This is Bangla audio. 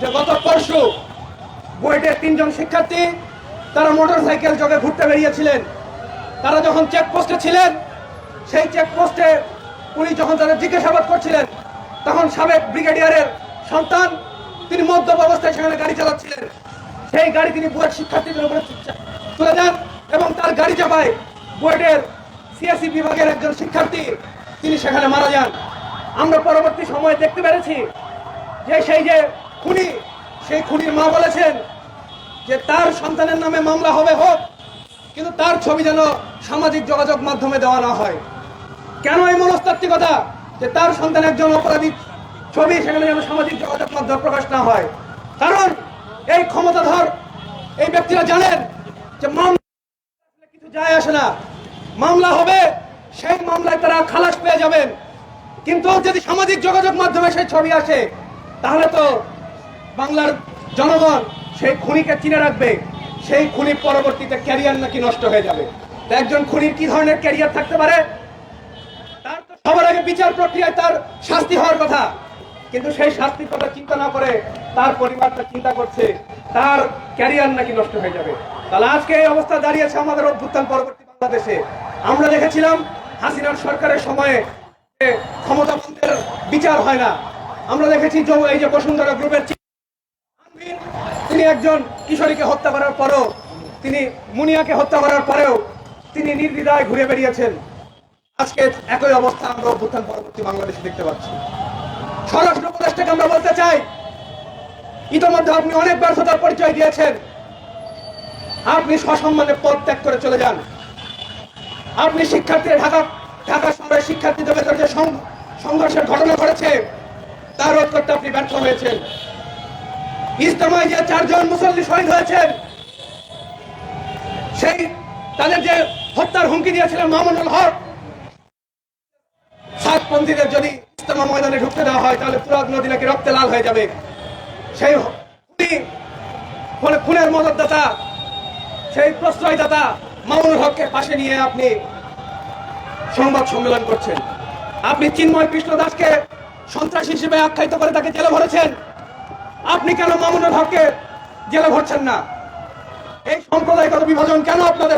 যে গত পরশু বুয়েটের তিনজন শিক্ষার্থী তারা মোটর সাইকেল যোগে ঘুরতে বেরিয়েছিলেন। তারা যখন চেকপোস্টে ছিলেন, সেই চেকপোস্টে উনি যখন তাদের জিজ্ঞাসাবাদ করছিলেন, তখন সাবেক ব্রিগেডিয়ারের সন্তান তিনি মদ্যপ অবস্থায় সেখানে গাড়ি চালাচ্ছিলেন। সেই গাড়ি তিনি বুয়েট শিক্ষার্থীদের উপরে তুলে দেন এবং তার গাড়ি চাপায় বুয়েটের সিএসি বিভাগের একজন শিক্ষার্থী তিনি সেখানে মারা যান। আমরা পরবর্তী সময়ে দেখতে পেরেছি যে সেই যে খুনি, সেই খুনির মা বলেছেন যে তার সন্তানের নামে মামলা হবে হোক, কিন্তু তার ছবি যেন সামাজিক যোগাযোগ মাধ্যমে দেওয়া না হয়। কেন এই মনস্তাত্ত্বিকতা? যে তার সন্তান একজন অপরাধী ছবি, সেখানে যেন সামাজিক যোগাযোগ মাধ্যমে প্রকাশ না হয়। কারণ এই ক্ষমতাধর এই ব্যক্তিরা জানেন যে মামলা কিছু যায় আসে না। মামলা হবে, সেই মামলায় তারা খালাস পেয়ে যাবেন। কিন্তু যদি সামাজিক যোগাযোগ মাধ্যমে সেই ছবি আসে, তাহলে তো বাংলার জনগণ সেই খুনিকে চিনে রাখবে, সেই খুনি পরবর্তীতে ক্যারিয়ার নাকি নষ্ট হয়ে যাবে। একজন খুনির কি ধরনের ক্যারিয়ার থাকতে পারে? তার তো সবার আগে বিচার প্রক্রিয়ায় তার শাস্তি হওয়ার কথা। কিন্তু সেই শাস্তির কথা চিন্তা না করে তার পরিবারটা চিন্তা করছে, তার ক্যারিয়ার নাকি নষ্ট হয়ে যাবে। তাহলে আজকে এই অবস্থা দাঁড়িয়েছে আমাদের অভ্যুত্থান পরবর্তী বাংলাদেশে। আমরা দেখেছিলাম হাসিনার সরকারের সময়ে ক্ষমতাবন্ধের বিচার হয় না। আমরা দেখেছি এই যে বসুন্ধরা গ্রুপের তিনি একজন কিশোরীকে হত্যা করার পরেও, তিনি মুনিয়াকে হত্যা করার পরেও তিনি নির্দ্বিধায় ঘুরে বেরিয়েছেন আজকে একই অবস্থা আমরা অভ্যুত্থান পরবর্তী বাংলাদেশে দেখতে পাচ্ছি। স্বরাষ্ট্র উপদেষ্টাকে আমরা বলতে চাই, ইতোমধ্যে আপনি অনেক ব্যর্থতার পরিচয় দিয়েছেন। আপনি সসম্মানে পদ ত্যাগ করে চলে যান। আপনি শিক্ষার্থীরা ঢাকা ঢাকা শহরের শিক্ষার্থীদের ভেতরে যে সংঘর্ষের ঘটনা ঘটেছে তা রোধ করতে আপনি ব্যর্থ হয়েছেন। ইস্তমায় চারজন মুসল্লি শহীদ সেই তাদের যে হত্যার হুমকি দিয়েছিলেন মামুনুল হক, সাতপন্থীদের যদি ইস্তমা ময়দানে ঢুকতে দেওয়া হয়, তাহলে পুরাত নদী নাকি রক্তে লাল হয়ে যাবে। সেই ফলে খুনের মদতদাতা, সেই প্রশ্রয়দাতা মামুনুল হককে পাশে নিয়ে আপনি সংবাদ সম্মেলন করছেন। আপনি চিন্ময় কৃষ্ণ দাসকে সন্ত্রাসী হিসেবে আখ্যায়িত করে তাকে জেলে ভরেছেন আপনি কেন মামুনুল হককে জেলে ভরছেন না? এই সম্প্রদায়গত বিভাজন কেন আপনাদের